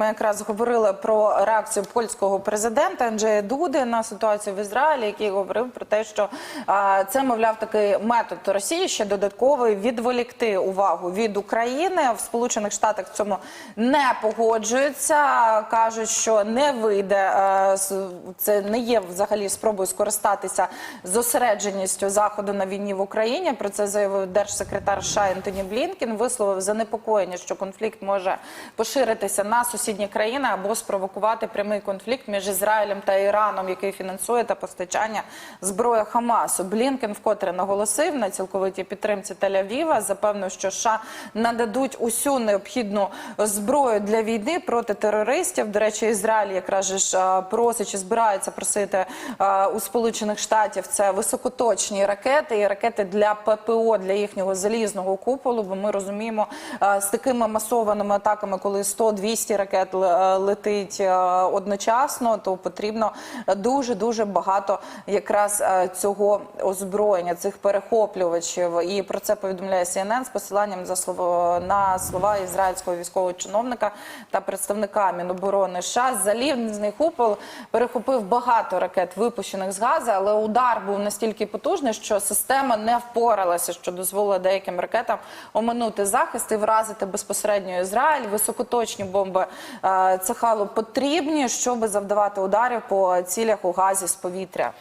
ми якраз говорили про реакцію польського президента Анджея Дуди на ситуацію в Ізраїлі, який говорив про те, що а, це мовляв такий метод Росії ще додатковий відволікти увагу від України. В Сполучених Штатах цьому не погоджуються. кажуть, що не вийде е, с- це не є взагалі спробою скористатися зосередженістю заходу на війні в Україні. Про це заявив держсекретар США Ентоні Блінкін. Висловив занепокоєння, що конфлікт може поширитися на сусідні країни або спровокувати прямий конфлікт між Ізраїлем та Іраном, який фінансує та постачання зброї Хамасу. Блінкен вкотре наголосив на цілковитій підтримці Тель-Авіва, запевнив, що США нададуть усю необхідну зброю для війни проти терористів. До речі, Ізраїль якраз ж просить чи збирається просити у Сполучених Штатів це високоточні ракети і ракети для ППО для їхнього залізного куполу. Бо ми розуміємо з такими масованими атаками, коли 100-200 ракет л- е, летить е, одночасно, то потрібно дуже дуже багато якраз е, цього озброєння, цих перехоплювачів. І про це повідомляє CNN з посиланням за слово на слова ізраїльського військового чиновника та представника Міноборони США. Залізний купол перехопив багато ракет, випущених з Гази, але удар був настільки потужний, що система не впоралася, що дозволило деяким ракетам оминути захист і вразити безпосередньо Ізраїль. Високоточні бомби е, Цехалу потрібні, щоб завдавати ударів по цілях у Газі з повітря.